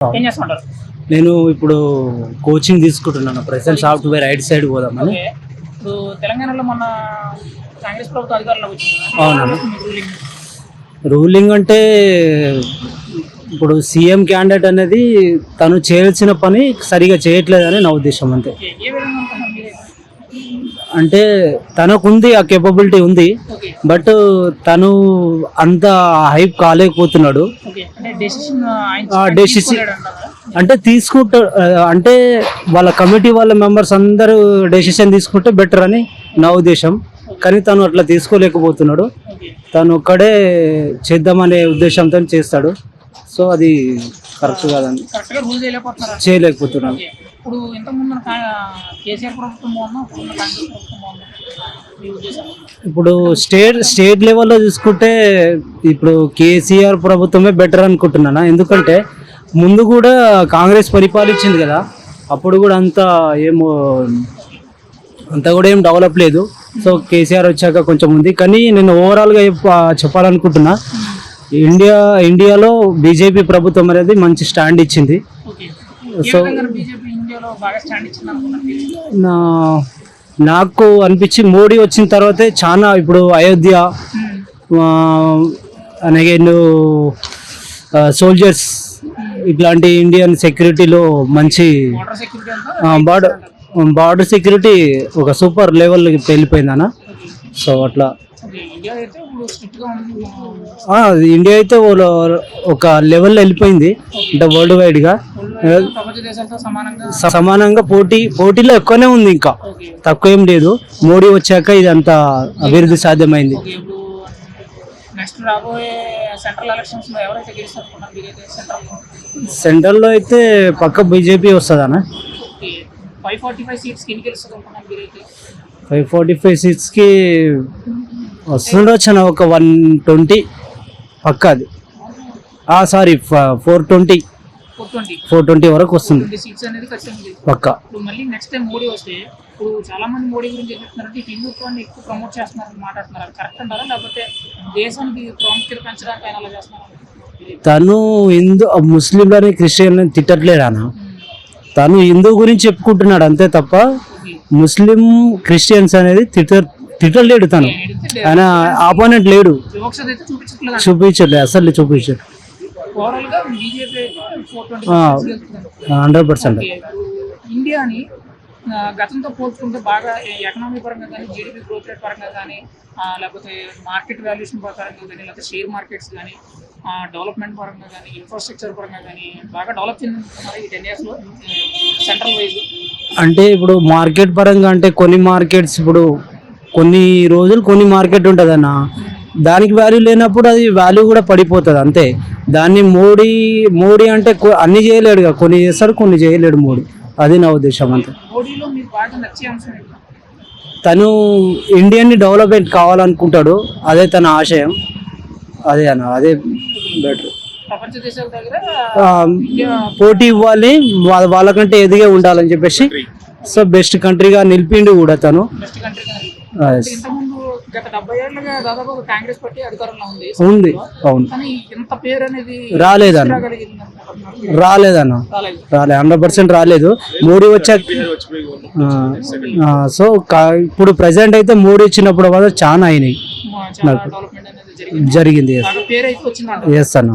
ఏం చేస్తుంటారు? నేను ఇప్పుడు కోచింగ్ తీసుకుంటున్నాను. ప్రెసెంట్ సాఫ్ట్వేర్ ఐటీ సైడ్ పోదామని. ఇప్పుడు తెలంగాణలో మొన్న కాంగ్రెస్ ప్రభుత్వం వచ్చింది. రూలింగ్ అంటే ఇప్పుడు సీఎం క్యాండిడేట్ అనేది తను చేయాల్సిన పని సరిగా చేయట్లేదని నా ఉద్దేశం అంతే. ఏ విధంగా? అంటే తనకుంది ఆ కేపబిలిటీ ఉంది బట్ తను అంత హైప్ కాలేకపోతున్నాడు. డెసిషన్? అంటే తీసుకుంటా అంటే వాళ్ళ కమిటీ వాళ్ళ మెంబర్స్ అందరూ డెసిషన్ తీసుకుంటే బెటర్ అని నా ఉద్దేశం. కానీ తను అట్లా తీసుకోలేకపోతున్నాడు. తను ఒక్కడే చేద్దామనే ఉద్దేశంతో చేస్తాడు. సో అది కరెక్ట్ కాదని కరెక్ట్గా రూల్ చేయలేకపోతున్నారా? చేయలేకపోతున్నాడు ఓకే. ఇప్పుడు ఇంతకుముందు ఉన్న కా- కేసీఆర్ ప్రభుత్వం బాగుందా? ఇప్పుడు ఉన్న కాంగ్రెస్ ప్రభుత్వం బాగుందా? మీ ఉద్దేశం? ఇప్పుడు స్టేట్ స్టేట్ లెవెల్లో చూసుకుంటే ఇప్పుడు కేసీఆర్ ప్రభుత్వమే బెటర్ అనుకుంటున్నాను? ఎందుకంటే ముందు కూడా కాంగ్రెస్ పరిపాలించింది కదా. అప్పుడు కూడా అంత ఏమో అంత కూడా ఏం డెవలప్ లేదు. సో కేసీఆర్ వచ్చాక కొంచెం ఉంది. కానీ నేను ఓవరాల్గా చెప్ప- చెప్పాలనుకుంటున్నా. ఇండియా ఇండియాలో బీజేపీ ప్రభుత్వం అనేది మంచి స్టాండ్ ఇచ్చింది. సో నా నాకు అనిపించి మోడీ వచ్చిన తర్వాతే చాలా ఇప్పుడు అయోధ్య అగైన్ సోల్జర్స్ ఇట్లాంటి ఇండియన్ సెక్యూరిటీలో మంచి బార్డర్ బార్డర్ సెక్యూరిటీ ఒక సూపర్ లెవెల్కి వెళ్ళిపోయింది అన్న సో అట్లా. ఇండియా అయితే గా ఒక లెవెల్లో వెళ్ళిపోయింది అంటే వరల్డ్ వైడ్గా ప్రపంచ దేశాలతో సమానంగా పోటీ పోటీలో ఎక్కువనే ఉంది ఇంకా. తక్కువ ఏం లేదు. మోడీ వచ్చాక ఇదంతా అభివృద్ధి సాధ్యమైంది. సెంట్రల్లో? అయితే పక్క బీజేపీ మీరైతే ఫైవ్ ఫార్టీ ఫైవ్ సీట్స్కి వస్తుండొచ్చు అన్న ఒక వన్ ట్వంటీ పక్క అది sorry four twenty. Four twenty. వరకు వస్తుంది. పక్క. ఇప్పుడు మళ్ళీ నెక్స్ట్ టైం మోడీ వస్తే ఇప్పుడు చాలా మంది మోడీ గురించి ఏం చెప్తున్నారంటే హిందుత్వాన్ని ఎక్కువ ప్రమోట్ చేస్తున్నారని మాట్లాడుతున్నారు. అది కరెక్ట్ అంటారా? లేకపోతే దేశానికి ప్రాముఖ్యత పెంచడానికి ఆయన అలా చేస్తున్నారు? తను హిందూ ముస్లింలని క్రిస్టియన్ తిట్టట్లేడు అన్న తను హిందూ గురించి చెప్పుకుంటున్నాడు అంతే తప్ప ముస్లిం క్రిస్టియన్స్ అనేది తిట్ట తిట్టలేడు తను. ఆయన ఆపోనెంట్ లేడు. చూపించట్లేదు అసలు. గెలుస్తుంది హండ్రెడ్ పర్సెంట్ ఇండియాని గతంతో పోల్చుకుంటే బాగా ఎకనామీ పరంగా కానీ జీడిపి గ్రోత్ రేట్ పరంగా కానీ లేకపోతే మార్కెట్ వాల్యుయేషన్ పరంగా కానీ లేకపోతే షేర్ మార్కెట్స్ కానీ డెవలప్మెంట్ పరంగా కానీ ఇన్ఫ్రాస్ట్రక్చర్ పరంగా కానీ బాగా డెవలప్ చెందుతున్నారు ఈ టెన్ ఇయర్స్లో సెంట్రల్ వైజ్ అంటే ఇప్పుడు మార్కెట్ పరంగా అంటే కొన్ని మార్కెట్స్ ఇప్పుడు కొన్ని రోజులు కొన్ని మార్కెట్ ఉంటుంది అన్న దానికి వాల్యూ లేనప్పుడు అది వాల్యూ కూడా పడిపోతుంది అంతే. దాన్ని మోడీ మోడీ అంటే అన్ని చేయలేడుగా కొన్ని చేస్తాడు కొన్ని చేయలేడు మోడీ. అది నా ఉద్దేశం అంతే. తను ఇండియన్ని డెవలప్మెంట్ కావాలనుకుంటాడు. అదే తన ఆశయం. అదే అన్న అదే బెటర్. ప్రపంచ దేశాల దగ్గర ఆ, ఇండియా పోటీ ఇవ్వాలి. వాళ్ళ వాళ్ళకంటే ఎదిగే ఉండాలని చెప్పేసి. సో బెస్ట్ కంట్రీగా నిలిపిండు కూడా తను. బెస్ట్ కంట్రీ ఆ, ఇంతకుముందు గత డెబ్బై ఏళ్ళుగా దాదాపు ఒక కాంగ్రెస్ పార్టీ అధికారంలో ఉంది. ఉంది అవును. కానీ ఇంత పేరు అనేది రాలేదన్న. రాలేదన్న. రాలేదు. రాలే హండ్రెడ్ పర్సెంట్ రాలేదు. మోడీ వచ్చాక సో ఇప్పుడు ప్రజెంట్ అయితే మోడీ వచ్చినప్పుడు మాత్రం చాలా అయినాయి జరిగింది. ఎస్ అన్న.